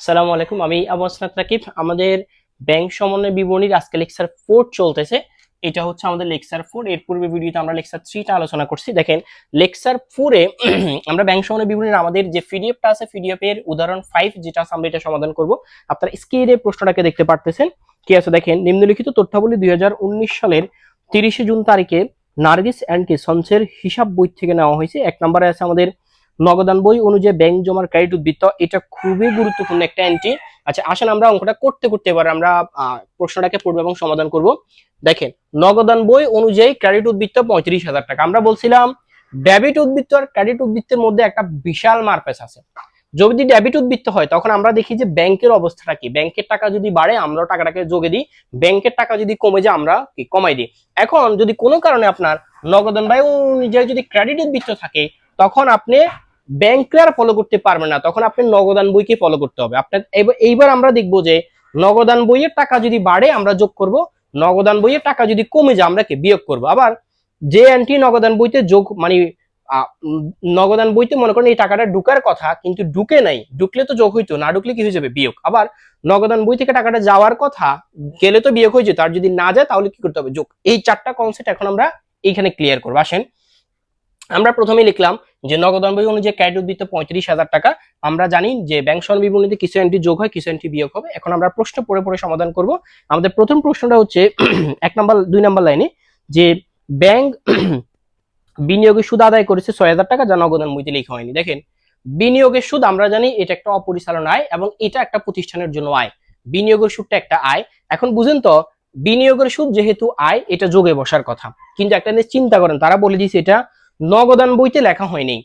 আসসালামু আলাইকুম, আমি আবু আসনাত রাকিব। আমাদের ব্যাংক সমন্বয় বিবরণীর আজকে লেকচার ফোর চলতেছে। এটা হচ্ছে আমাদের লেকচার ফোর। এর পূর্বে ভিডিওতে আমরা লেকচার থ্রিটা আলোচনা করছি। দেখেন, লেকচার ফোরে আমরা ব্যাংক সমন্বয় বিবরণীর আমাদের যে পিডিএফটা আছে পিডিএফ এর উদাহরণ ফাইভ যেটা আছে, আমরা এটা সমাধান করব। আপনারা স্ক্রিনে প্রশ্নটাকে দেখতে পারতেছেন। কি আছে? দেখেন, নিম্নলিখিত তথ্যাবলী দুই হাজার উনিশ সালের তিরিশে জুন তারিখে নার্গিস অ্যান্ড কিসন্সের হিসাব বই থেকে নেওয়া হয়েছে। এক নম্বরে আছে আমাদের নগদান বই অনুযায়ী ব্যাংক জমার ক্রেডিট উদ্বৃত্ত, এটা খুবই গুরুত্বপূর্ণ একটা এন্ট্রি আচ্ছা আসেন আমরা অঙ্কটা করতে করতে এবার আমরা প্রশ্নটাকে পড়ব এবং সমাধান করব। দেখেন, নগদান বই অনুযায়ী ক্রেডিট উদ্বৃত্ত পঁয়ত্রিশ হাজার টাকা। আমরা বলছিলাম ডেবিট উদ্বৃত্ত আর ক্রেডিট উদ্বৃত্তের মধ্যে একটা বিশাল মারপেস আছে। যদি ডেবিট উদ্বৃত্ত হয়, তখন আমরা দেখি যে ব্যাংকের অবস্থাটা কি? ব্যাংকের টাকা যদি বাড়ে, আমরা টাকাটাকে যোগে দিই। ব্যাংকের টাকা যদি কমে যায়, আমরা কি কমাই দিই? এখন যদি কোনো কারণে আপনার নগদান ব্যয় অনুযায়ী যদি ক্রেডিট উদ্বৃত্ত থাকে, তখন আপনি ব্যাংকে আর ফলো করতে পারবেন না, তখন আপনি নগদান বইকে ফলো করতে হবে। আপনার এইবার আমরা দেখব যে নগদান বইয়ের টাকা যদি বাড়ে, আমরা যোগ করব, নগদান বইয়ের টাকা যদি কমে যায়, আমরা কি বিয়োগ করব। আবার যে অ্যান্টি নগদান বইতে যোগ মানে নগদান বইতে মনে করেন এই টাকাটা ঢুকার কথা, কিন্তু ঢুকে নাই, ঢুকলে তো যোগ হইতো, না ঢুকলে কি হয়ে যাবে? বিয়োগ। আবার নগদান বই থেকে টাকাটা যাওয়ার কথা, গেলে তো বিয়োগ হয়ে যেত, আর যদি না যায়, তাহলে কি করতে হবে? যোগ। এই চারটা কনসেপ্ট এখন আমরা এইখানে ক্লিয়ার করব। আসেন আমরা প্রথমে লিখলাম যে নগদান বই অনুযায়ী ক্রেডিট উদ্বৃত্ত পঁয়ত্রিশ হাজার টাকা। আমরা জানি যে ব্যাংক সরণ বিবরণীতে কিছু এন্ট্রি যোগ হয়, কিছু এন্ট্রি বিয়োগ হবে। এখন আমরা প্রশ্ন পড়ে পড়ে সমাধান করব। আমাদের প্রথম প্রশ্নটা হচ্ছে, এক নম্বর, দুই নম্বর লাইনে যে ব্যাংক বিনিয়োগের সুদ আদায় করেছে ছয় হাজার টাকা, যা নগদান বইতে লেখা হয়নি। দেখেন, বিনিয়োগের সুদ আমরা জানি এটা একটা অপরিচালন আয় এবং এটা একটা প্রতিষ্ঠানের জন্য আয়। বিনিয়োগের সুদটা একটা আয়। এখন বুঝেন তো, বিনিয়োগের সুদ যেহেতু আয়, এটা যোগে বসার কথা। কিন্তু একটা জিনিস চিন্তা করেন, তারা বলে দিয়েছে এটা নগদান বইতে লেখা হয়নি।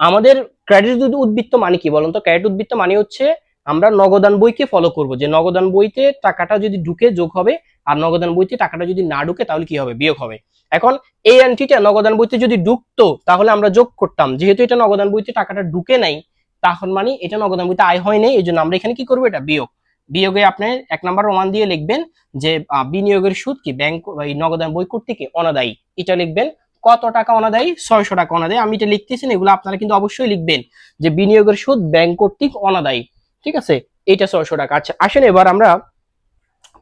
আমাদের ক্রেডিট উদ্বৃত্ত মানে কি বলুন তো? ক্রেডিট উদ্বৃত্ত মানে হচ্ছে আমরা নগদান বইকে ফলো করব। যে নগদান বইতে টাকাটা যদি ঢুকে যোগ হবে, আর নগদান বইতে টাকাটা যদি না ঢুকে, তাহলে কি হবে? বিয়োগ হবে। এখন এই এন্ট্রিটা নগদান বইতে যদি ঢুকতো, তাহলে আমরা যোগ করতাম। যেহেতু এটা নগদান বইতে টাকাটা ঢুকে নাই তখন মানে এটা নগদান বইতে আয় হয় নাই, এই জন্য আমরা এখানে কি করব? এটা বিয়োগ। বিয়োগে আপনি এক নাম্বার ওয়ান দিয়ে লিখবেন যে বিনিয়োগের সুদ কি? ব্যাংক নগদান বই কর্তৃক অনাদায়ী। এটা লিখবেন কত টাকা অনাদায়ী ছয়শো টাকা অনাদায়ী আমি এটা লিখতেছি না, এগুলো আপনারা কিন্তু অবশ্যই লিখবেন যে বিনিয়োগের সুদ ব্যাংক কর্তৃক অনাদায়ী ঠিক আছে? এটা ছয়শো টাকা। আচ্ছা আসেন এবার আমরা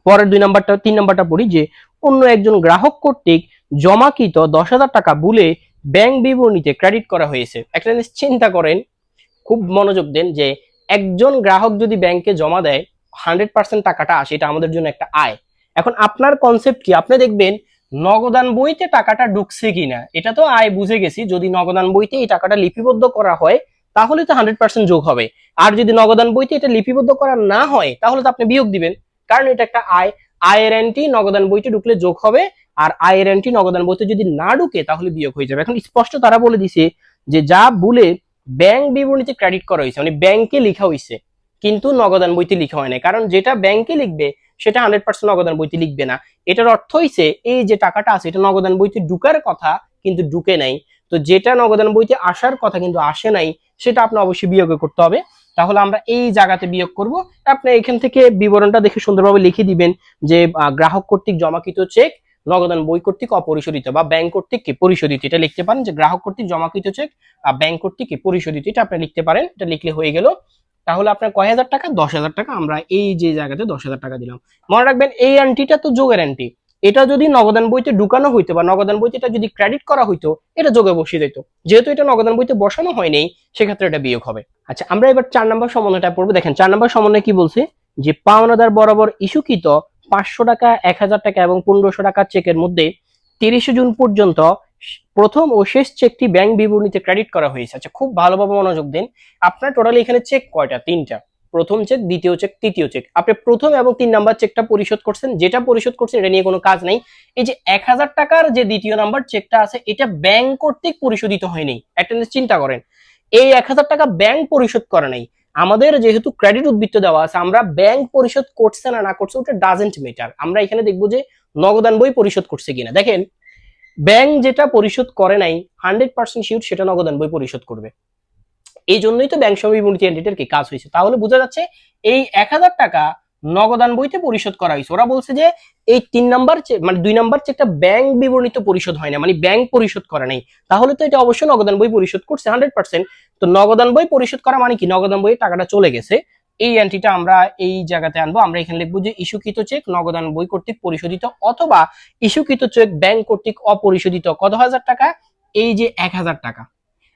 পরের দুই নাম্বারটা, তিন নাম্বারটা পড়ি যে, অন্য একজন গ্রাহক কর্তৃক জমাকৃত দশ হাজার টাকা ভুলে ব্যাংক বিবরণীতে ক্রেডিট করা হয়েছে। একটা জিনিস চিন্তা করেন, খুব মনোযোগ দেন যে, একজন গ্রাহক যদি ব্যাংকে জমা দেয় হান্ড্রেড পার্সেন্ট টাকাটা আসে, এটা আমাদের জন্য একটা আয়। এখন আপনার কনসেপ্ট কি? আপনি দেখবেন নগদান বইতে টাকাটা ঢুকছে কিনা, এটা তো আয় বুঝে গেছি। যদি নগদান বইতে এই টাকাটা লিপিবদ্ধ করা হয়, তাহলে তো হান্ড্রেড পার্সেন্ট যোগ হবে। আর যদি নগদান বইতে এটা লিপিবদ্ধ করা না হয়, তাহলে তো আপনি বিয়োগ দিবেন। কারণ এটা একটা আয়। আয়ের এন্ট্রি নগদান বইতে ঢুকলে যোগ হবে, আর আয়ের এন্ট্রি নগদান বইতে যদি না ঢুকে, তাহলে বিয়োগ হয়ে যাবে। এখন স্পষ্ট তারা বলে দিছে যে যা ভুলে ব্যাংক বিবরণীতে ক্রেডিট করা হয়েছে মানে ব্যাংকে লেখা হয়েছে, কিন্তু নগদান বইতে লেখা হয় না কারণ যেটা ব্যাংকে লিখবে সেটা হান্ড্রেড পার্সেন্ট নগদান বইতে লিখবে না। এটার অর্থ হইছে, এই যে টাকাটা আছে, এটা নগদান বইতে ঢুকার কথা কিন্তু ঢুকে নাই। তো যেটা নগদান বইতে আসার কথা কিন্তু আসে নাই, সেটা আপনি অবশ্যই বিয়োগ করতে হবে। তাহলে আমরা এই জায়গাতে বিয়োগ করব। আপনি এখান থেকে বিবরণটা দেখে সুন্দরভাবে লিখে দিবেন যে গ্রাহক কর্তৃক জমাকৃত চেক নগদান বই কর্তৃক অপরিশোধিত বা ব্যাংক কর্তৃক কি পরিশোধিত? এটা লিখতে পারেন যে, গ্রাহক কর্তৃক জমাকৃত চেক ব্যাংক কর্তৃক কি পরিশোধিত? এটা আপনি লিখতে পারেন। এটা লিখলে হয়ে গেল তাহলে আপনার কয় হাজার টাকা? দশ হাজার টাকা। আমরা এই যে জায়গাতে দশ হাজার টাকা দিলাম। মনে রাখবেন, এই অ্যান্টিটা তো যোগের অ্যান্টি এটা যদি নগদান বইতে ঢুকানো হইতো বা নগদান বইতে এটা যদি ক্রেডিট করা হইতো, এটা যোগে বসিয়ে দিত। যেহেতু এটা নগদান বইতে বসানো হয়নি সেক্ষেত্রে এটা বিয়োগ হবে। আচ্ছা আমরা এবার চার নম্বর সমন্বয়টা পড়ব। দেখেন, চার নম্বর সমন্বয় কি বলছে? যে পাওনাদার বরাবর ইস্যুকৃত পাঁচশো টাকা, এক হাজার টাকা এবং পনেরোশো টাকার চেকের মধ্যে তিরিশে জুন পর্যন্ত প্রথম ও শেষ চেকটি ব্যাংক বিবরণীতে ক্রেডিট করা হয়েছে। আচ্ছা খুব ভালোভাবে মনোযোগ দিন। আপনার টোটালি এখানে চেক কয়টা? তিনটা। প্রথম চেক দ্বিতীয় চেক তৃতীয় চেক আপনি প্রথম এবং তিন নাম্বার চেকটা পরিশোধ করছেন। যেটা পরিশোধ করছেন, এটা নিয়ে কোনো কাজ নেই। এই যে এক হাজার টাকার যে দ্বিতীয় নাম্বার চেকটা আছে, এটা ব্যাংক কর্তৃক পরিশোধিত হয়নি। একটা চিন্তা করেন, এই এক হাজার টাকা ব্যাংক পরিশোধ করে নাই। আমাদের যেহেতু ক্রেডিট উদ্বৃত্ত দেওয়া আছে, আমরা ব্যাংক পরিশোধ করছে না না করছে, ওটা ডাজেন্ট মেটার আমরা এখানে দেখব যে নগদান বই পরিশোধ করছে কিনা। দেখেন ব্যাংক যেটা পরিশোধ করে নাই হান্ড্রেড পার্সেন্ট শিওর সেটা নগদান বই পরিশোধ করবে। এই জন্যই তো ব্যাংক সময় বিমূর্তি এন্টিটির কি কাজ হয়েছে? তাহলে বোঝা যাচ্ছে এই এক হাজার টাকা নগদান বইতে পরিশোধ করা হয়েছে। ওরা বলছে যে এই তিন নাম্বার মানে দুই নাম্বার চেকটা ব্যাংক বিবরণিত পরিশোধ হয় না মানে ব্যাংক পরিশোধ করে নাই। তাহলে তো এটা অবশ্যই নগদান বই পরিশোধ করছে হান্ড্রেড পার্সেন্ট তো নগদান বই পরিশোধ করা মানে কি? নগদান বইয়ে টাকাটা চলে গেছে। এই এন্ট্রিটা আমরা এই জায়গাতে আনব। আমরা এখানে লিখব যে ইস্যুকৃত চেক নগদান বই কর্তৃক পরিশোধিত অথবা ইস্যুকৃত চেক ব্যাংক কর্তৃক অপরিশোধিত কত হাজার টাকা? এই যে এক হাজার টাকা।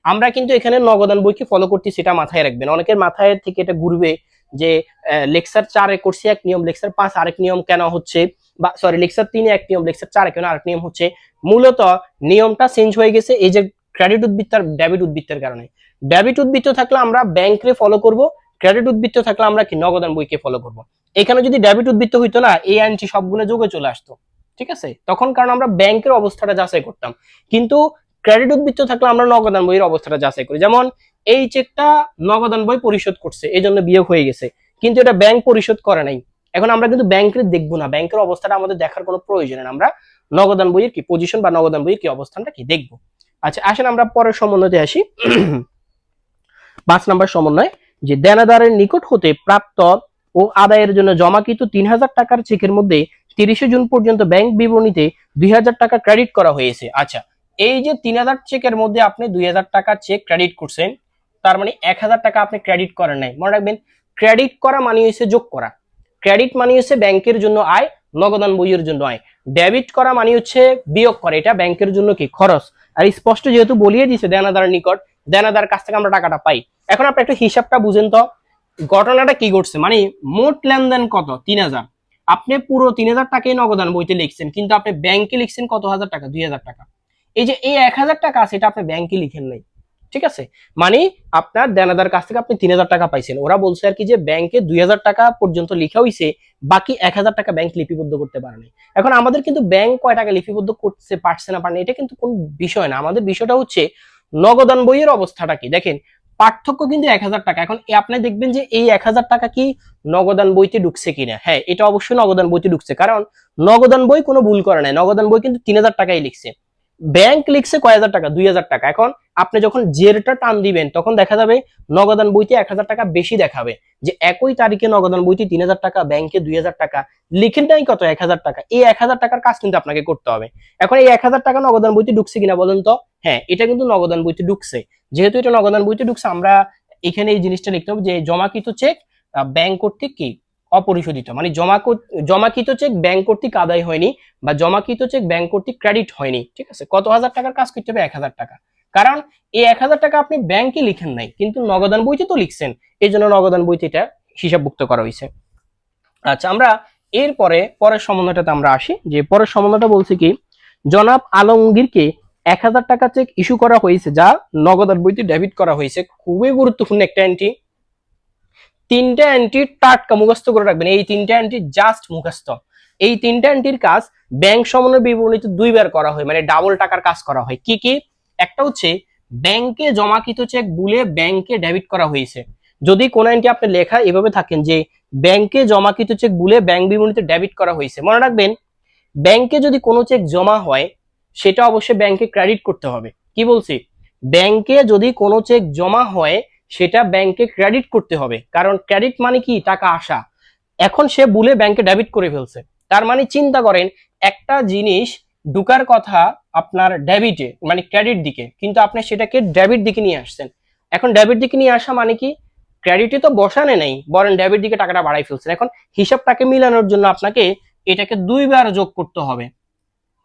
আমরা কিন্তু এখানে নগদান বইকে ফলো করছি সেটা মাথায় রাখবেন। অনেকের মাথায় থেকে এটা ঘুরবে যে লেকচার চারে করছি, এক নিয়ম, লেকচার পাঁচ, আরেক নিয়ম কেন হচ্ছে? বা সরি লেকচার তিনে, এক নিয়ম, লেকচার চারে, কেন আরেক নিয়ম হচ্ছে? মূলত নিয়মটা চেঞ্জ হয়ে গেছে এই যে ক্রেডিট উদ্বৃত্ত আর ডেবিট উদ্বৃত্তের কারণে। ডেবিট উদ্বৃত্ত থাকলে আমরা ব্যাংকে ফলো করব ক্রেডিট উদ্বৃত্ত থাকলে আমরা কি নগদান বইকে ফলো করব? এখানে যদি ডেবিট উদ্বৃত্ত হইতো না, এই আইনটি সবগুলো যোগে চলে আসতো। ঠিক আছে? তখন কারণ আমরা ব্যাংকের অবস্থাটা যাচাই করতাম। কিন্তু ক্রেডিট উদ্বৃত্ত থাকলে আমরা নগদান বইয়ের অবস্থাটা যাচাই করি। যেমন, এই চেকটা নগদান বই পরিশোধ করছে এই জন্য বিয়োগ হয়ে গেছে। কিন্তু এটা ব্যাংক পরিশোধ করে নাই। এখন আমরা কিন্তু ব্যাংকের দেখব না। ব্যাংকের অবস্থাটা আমাদের দেখার কোনো প্রয়োজন আমরা নগদান বইয়ের কি পজিশন বা নগদান বইয়ের কি অবস্থানটা কি দেখব? আচ্ছা আসেন আমরা পরের সমন্বয়তে আসি। পাঁচ নাম্বার সমন্বয়। যে দেনাদারের নিকট হতে প্রাপ্ত ও আদায়ের জন্য জমাকৃত তিন হাজার টাকার চেকের মধ্যে তিরিশে জুন পর্যন্ত ব্যাংক বিবরণীতে দুই হাজার টাকা ক্রেডিট করা হয়েছে। আচ্ছা এই যে তিন হাজার চেকের মধ্যে আপনি দুই হাজার টাকার চেক ক্রেডিট করছেন, তার মানে এক হাজার টাকা আপনি ক্রেডিট করেন নাই। মনে রাখবেন, ক্রেডিট করা মানে হয়েছে যোগ করা। ক্রেডিট মানে হচ্ছে ব্যাংকের জন্য আয় নগদান বইয়ের জন্য আয়। ডেবিট করা মানে হচ্ছে বিয়োগ করা, এটা ব্যাংকের জন্য কি? খরচ। আর স্পষ্ট যেহেতু বলিয়ে দিছে দেনাদার নিকট দেনাদার কাছ থেকে আমরা টাকাটা পাই। এখন আপনি একটু হিসাবটা বুঝেন তো ঘটনাটা কি ঘটছে? মানে মোট লেনদেন কত? তিন হাজার। আপনি পুরো তিন হাজার টাকাই নগদান বইতে লিখছেন কিন্তু আপনি ব্যাংকে লিখছেন কত হাজার টাকা? দুই হাজার টাকা। এই যে এই এক হাজার টাকা আছে এটা আপনি ব্যাংকে লিখেন নাই। ঠিক আছে? মানে আপনার দেনাদার কাছ থেকে আপনি তিন হাজার টাকা পাইছেন। ওরা বলছে আর কি যে ব্যাংকে দুই হাজার টাকা পর্যন্ত লিখা হয়েছে বাকি এক হাজার টাকা ব্যাংক লিপিবদ্ধ করতে পারে নাই। এখন আমাদের কিন্তু ব্যাংক কয় টাকা লিপিবদ্ধ করতে পারছে না পারে না, এটা কিন্তু কোন বিষয় না। আমাদের বিষয়টা হচ্ছে নগদান বইয়ের অবস্থাটা কি? দেখেন, পার্থক্য কিন্তু এক হাজার টাকা। এখন আপনি দেখবেন যে এই এক হাজার টাকা কি নগদান বইতে ঢুকছে কিনা? হ্যাঁ এটা অবশ্যই নগদান বইতে ঢুকছে। কারণ নগদান বই কোনো ভুল করে নাই। নগদান বই কিন্তু তিন হাজার টাকাই লিখছে। ব্যাংক লিখছে কয় হাজার টাকা? দুই হাজার টাকা। এখন আপনি যখন জেরটা টান দিবেন, তখন দেখা যাবে নগদান বইতে এক হাজার টাকা বেশি দেখাবে। যে একই তারিখে নগদান বইতে তিন হাজার টাকা ব্যাংকে দুই হাজার টাকা, লিখেন নাই কত? এক হাজার টাকা। এই এক হাজার টাকার কাজ কিন্তু আপনাকে করতে হবে। এখন এই এক হাজার টাকা নগদান বইতে ঢুকছে কিনা বলেন তো? হ্যাঁ এটা কিন্তু নগদান বইতে ঢুকছে। যেহেতু এটা নগদান বইতে ঢুকছে, আমরা এখানে এই জিনিসটা লিখতে হবে যে জমাকৃত চেক ব্যাংক কর্তৃক কি? অপরিশোধিত। মানে জমা জমাকৃত চেক ব্যাংক কর্তৃক আদায় হয়নি বা জমাকৃত চেক ব্যাংক কর্তৃক ক্রেডিট হয়নি, ঠিক আছে? কত হাজার টাকার কাজ করতে হবে? এক হাজার টাকা। কারণ এই এক হাজার টাকা আপনি ব্যাংকে লিখেন নাই, কিন্তু নগদান বইতে তো লিখছেন। এই জন্য নগদান বইতে এটা হিসাবভুক্ত করা হয়েছে। আচ্ছা আমরা এরপরে পরের সমন্বয়টাতে আমরা আসি। যে পরের সমন্বয়টা বলছে কি, জনাব আলমগীরকে এক হাজার টাকা চেক ইস্যু করা হয়েছে, যা নগদান বইতে ডেবিট করা হয়েছে। খুবই গুরুত্বপূর্ণ একটা এন্ট্রি তিনটা এন্ট্রি টাটকা মুখস্থ করে রাখবেন। এই তিনটা এন্ট্রি জাস্ট মুখস্থ। এই তিনটা এন্ট্রির কাজ ব্যাংক সমন্বয় বিবরণীতে দুইবার করা হয় মানে ডাবল টাকার কাজ করা হয়। কি কি? একটা হচ্ছে ব্যাংকে জমাকৃত চেক বুলে ব্যাংকে ডেবিট করা হয়েছে। যদি কোন এন্ট্রি আপনি লেখা এভাবে থাকেন যে ব্যাংকে জমাকৃত চেক বুলে ব্যাংক বিবরণীতে ডেবিট করা হয়েছে, মনে রাখবেন ব্যাংকে যদি কোনো চেক জমা হয়, সেটা অবশ্যই ব্যাংকে ক্রেডিট করতে হবে। কি বলছি? ব্যাংকে যদি কোনো চেক জমা হয় সেটা ব্যাংকে ক্রেডিট করতে হবে। কারণ ক্রেডিট মানে কি? টাকা আসা। এখন সে বুলে ব্যাংকে ডেবিট করে ফেলছে। তার মানে চিন্তা করেন, একটা জিনিস ঢুকার কথা আপনার ডেবিটে মানে ক্রেডিট দিকে। কিন্তু আপনি সেটাকে ডেবিট দিকে নিয়ে আসছেন। এখন ডেবিট দিকে নিয়ে আসা মানে কি? ক্রেডিটে তো বসানে নেই। বরং ডেবিট দিকে টাকাটা বাড়াই ফেলছেন। এখন হিসাবটাকে মিলানোর জন্য আপনাকে এটাকে দুইবার যোগ করতে হবে।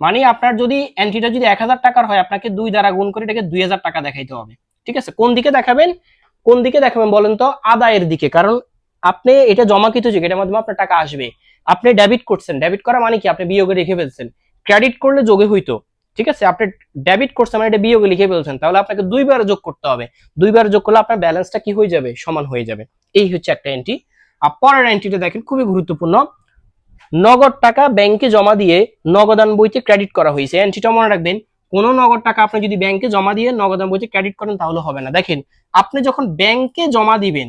মানে আপনার যদি এন্ট্রিটা যদি এক হাজার টাকার হয়, আপনাকে দুই দ্বারা গুণ করে এটাকে দুই হাজার টাকা দেখাইতে হবে। ঠিক আছে? কোন দিকে দেখাবেন? কোন দিকে দেখাবেন বলেন তো? আদায়ের দিকে। কারণ আপনি এটা জমাকৃত চেক এটার মাধ্যমে আপনার টাকা আসবে। আপনি ডেবিট করছেন। ডেবিট করা মানে কি? আপনি বিয়োগে রেখে ফেলছেন। ক্রেডিট করলে যোগে হইতো। ঠিক আছে? আপনি ডেবিট করছেন মানে এটা বিয়োগে লিখে ফেলছেন। তাহলে আপনাকে দুইবার যোগ করতে হবে। দুইবার যোগ করলে আপনার ব্যালেন্সটা কি হয়ে যাবে? সমান হয়ে যাবে। এই হচ্ছে একটা এন্ট্রি আর পরের এন্ট্রিটা দেখেন, খুবই গুরুত্বপূর্ণ। নগদ টাকা ব্যাংকে জমা দিয়ে নগদান বইতে ক্রেডিট করা হয়েছে। এন্ট্রিটা মনে রাখবেন কোনো নগদ টাকা আপনি যদি ব্যাংকে জমা দিয়ে নগদান বইতে ক্রেডিট করেন, তাহলে হবে না। দেখেন, আপনি যখন ব্যাংকে জমা দিবেন,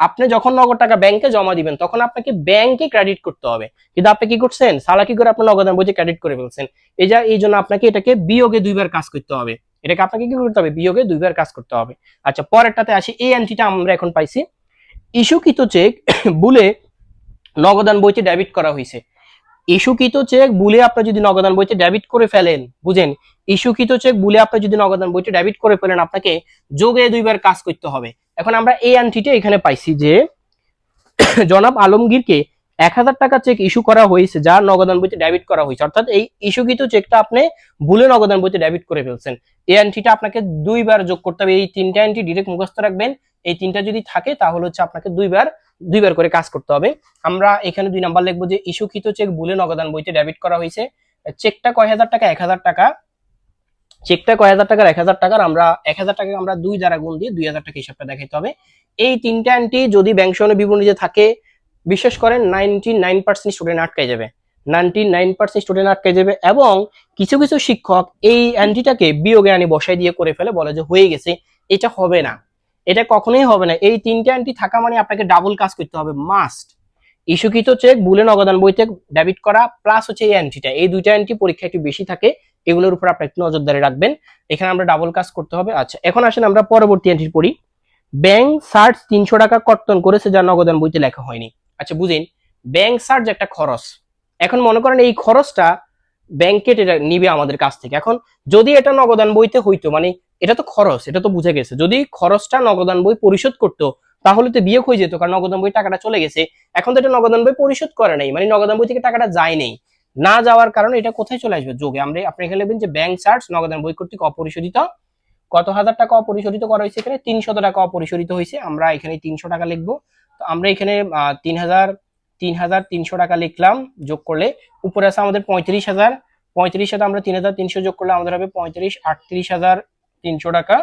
আপনি যখন নগদ টাকা ব্যাংকে জমা দিবেন, তখন আপনাকে ব্যাংকে ক্রেডিট করতে হবে। কিন্তু আপনি কি করছেন? সালাকি করে আপনার নগদান বইতে ক্রেডিট করে ফেলছেন? এই যা এই জন্য আপনাকে এটাকে বিয়োগে দুইবার কাজ করতে হবে। এটাকে আপনাকে কি করতে হবে? বিয়োগে দুইবার কাজ করতে হবে। আচ্ছা পরেরটাতে আসি। এই এন্ট্রিটা আমরা এখন পাইছি। ইস্যুকৃত চেক বুলে নগদান বইতে ডেবিট করা হয়েছে ইস্যুকৃত চেক বুলে আপনি যদি নগদান বইতে ডেবিট করে ফেলেন, বুঝেন? ইস্যুকৃত চেক বুলে আপনি যদি নগদান বইতে ডেবিট করে ফেলেন, আপনাকে যোগে দুইবার কাজ করতে হবে। এখন আমরা এই এন্ট্রিটা এখানে পাইছি যে, জনাব আলমগীরকে এক হাজার টাকা চেক ইস্যু করা হয়েছে যা নগদান বইতে ডেবিট করা হয়েছে। অর্থাৎ এই ইস্যুকৃত চেকটা আপনি ভুলে নগদান বইতে ডেবিট করে ফেলছেন। এই এন্ট্রিটা আপনাকে দুইবার যোগ করতে হবে। এই তিনটা এন্ট্রি ডিরেক্ট মুখস্থ রাখবেন। এই তিনটা যদি থাকে, তাহলে হচ্ছে আপনাকে দুইবার দুইবার করে কাজ করতে হবে। আমরা এখানে দুই নাম্বার লিখব যে, ইস্যুকৃত চেক ভুলে নগদান বইতে ডেবিট করা হয়েছে। চেকটা কয় হাজার টাকা? এক হাজার টাকা। চেকটা কয় হাজার টাকার? এক হাজার টাকার। আমরা এক হাজার টাকা আমরা দুই দ্বারা গুণ দিয়ে দুই হাজার টাকা হিসাবটা দেখাইতে হবে। এই তিনটা অ্যান্টি যদি ব্যাংক সহনে বিবরণীতে থাকে বিশেষ করে নাইনটি নাইন পার্সেন্ট স্টুডেন্ট আটকে যাবে। নাইনটি নাইন পার্সেন্ট স্টুডেন্ট আটকে যাবে এবং কিছু কিছু শিক্ষক এই অ্যান্টিটাকে বিয়োগে আনি বসাই দিয়ে করে ফেলে, বলে যে হয়ে গেছে, এটা হবে না। এটা কখনোই হবে না। এই তিনটা অ্যান্টি থাকা মানে আপনাকে ডাবল কাজ করতে হবে মাস্ট ইস্যুকৃত চেক বুলে নগদান বইতে ডেবিট করা প্লাস হচ্ছে এই অ্যান্টিটা এই দুইটা অ্যান্টি পরীক্ষা একটু বেশি থাকে, এগুলোর উপর আপনি একটু নজরদারি রাখবেন। এখানে আমরা ডাবল কাজ করতে হবে। আচ্ছা এখন আসেন আমরা পরবর্তী অ্যান্টি পড়ি। ব্যাংক সার্চ তিনশো টাকা কর্তন করেছে যা নগদান বইতে লেখা হয়নি। আচ্ছা বুঝেন। ব্যাংক সার্চ একটা খরচ। এখন মনে করেন এই খরচটা ব্যাংকে নিবে আমাদের কাছ থেকে। এখন যদি এটা নগদান বইতে হইতো মানে এটা তো খরচ, এটা তো বুঝে গেছে। যদি খরচটা নগদান বই পরিশোধ করতো, তাহলে তো বিয়োগ হয়ে যেত, কারণ নগদান বই টাকাটা চলে গেছে। এখন তো এটা নগদান বই পরিশোধ করে নাই মানে নগদান বই থেকে টাকাটা যায় নেই। না যাওয়ার কারণে এটা কোথায় চলে আসবে? যোগে আমরা, আপনি এখানে লিখবেন যে ব্যাংক চার্জ নগদান বই কর্তৃক অপরিশোধিত। কত হাজার টাকা অপরিশোধিত করা হয়েছে এখানে? তিনশত টাকা অপরিশোধিত হয়েছে। আমরা এখানে তিনশো টাকা লিখব। তো আমরা এখানে তিন হাজার তিন হাজার তিনশো টাকা লিখলাম যোগ করলে। উপরে আছে আমাদের পঁয়ত্রিশ হাজার। পঁয়ত্রিশ হাজার আমরা তিন হাজার তিনশো যোগ করলে আমাদের হবে পঁয়ত্রিশ, আটত্রিশ হাজার তিনশো টাকা।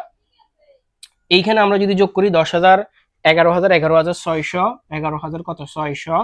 এইখানে আমরা যদি যোগ করি দশ হাজার এগারো হাজার এগারো হাজার ছয়শো, এগারো হাজার কত? ছয়শো।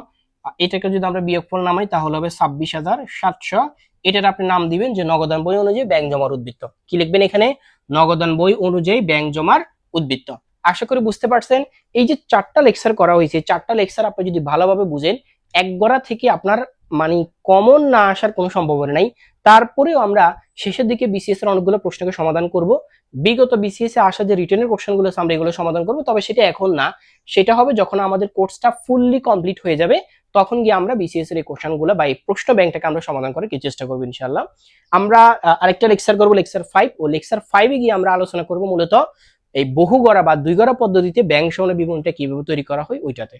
এটাকে যদি আমরা বিয়োগফল নামাই, তাহলে হবে ছাব্বিশ হাজার সাতশো। এটার আপনি নাম দিবেন যে নগদান বই অনুযায়ী ব্যাংক জমার উদ্বৃত্ত। কি লিখবেন এখানে? নগদান বই অনুযায়ী ব্যাংক জমার উদ্বৃত্ত। আশা করি বুঝতে পারছেন, এই যে চারটা লেকচার করা হয়েছে চারটা লেকচার আপনি যদি ভালোভাবে বুঝেন, এক গড়া থেকে আপনার মানে কমন না আসার কোনো সম্ভাবনা নাই। তারপরেও আমরা শেষের দিকে বিসিএস এর অনেকগুলো প্রশ্নকে সমাধান করব। বিগত বিসিএস এ আসা যে রিটেনের কোশ্চেনগুলো আছে, আমরা এগুলো সমাধান করব। তবে সেটা এখন না। সেটা হবে যখন আমাদের কোর্সটা ফুললি কমপ্লিট হয়ে যাবে, তখন গিয়ে আমরা বিসিএস এর এই কোশ্চেনগুলো বা এই প্রশ্ন ব্যাংকটাকে আমরা সমাধান করার চেষ্টা করব ইনশাল্লাহ আমরা আরেকটা লেকচার করব লেকচার ফাইভ ও লেকচার ফাইভে গিয়ে আমরা আলোচনা করব মূলত এই বহু গড়া বা দুই গড়া পদ্ধতিতে ব্যাংক সহনে বিবরণটা কীভাবে তৈরি করা হয় ওইটাতে।